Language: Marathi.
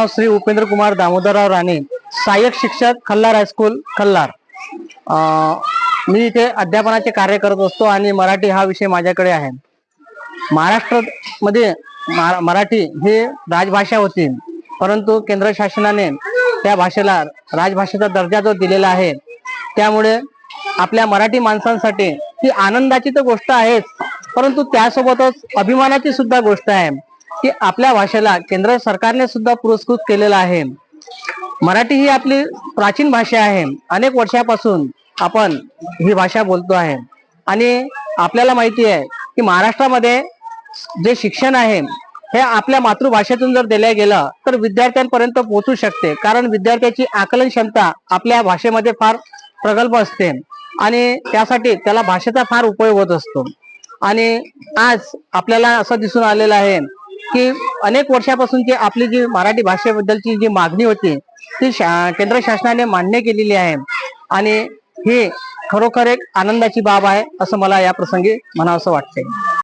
नाव श्री उपेंद्र कुमार दामोदरराव राणे सहाय्यक शिक्षक खल्लार हायस्कूल खल्लार. मी इथे अध्यापनाचे कार्य करत असतो आणि मराठी हा विषय माझ्याकडे आहे. महाराष्ट्रामध्ये मराठी ही राजभाषा होती परंतु केंद्र शासनाने त्या भाषेला राजभाषेचा दर्जा जो दिलेला आहे त्यामुळे आपल्या मराठी माणसांसाठी ही आनंदाची तर गोष्ट आहेच परंतु त्यासोबतच अभिमानाची सुद्धा गोष्ट आहे. की आपल्या भाषेला केंद्र सरकारने सुद्धा पुरस्कृत केलेला आहे. मराठी ही आपली प्राचीन भाषा आहे. अनेक वर्षापासून आपण ही भाषा बोलतो आहे. आणि आपल्याला माहिती आहे की महाराष्ट्रामध्ये जे शिक्षण आहे हे आपल्या मातृभाषेतून जर दिलं गेलं तर विद्यार्थ्यांपर्यंत पोहोचू शकते. कारण विद्यार्थ्याची आकलन क्षमता आपल्या भाषेमध्ये फार प्रगल्भ असते. आणि त्यासाठी त्याला भाषेचा फार उपयोग होत असतो. आणि आज आपल्याला असं दिसून आलेलं आहे की अनेक वर्षापासूनची आपली जी मराठी भाषेबद्दलची जी मागणी होती ती शा- केंद्र शासनाने मान्य केलेली आहे. आणि ही खरोखर एक आनंदाची बाब आहे असं मला या प्रसंगी म्हणावंसं वाटते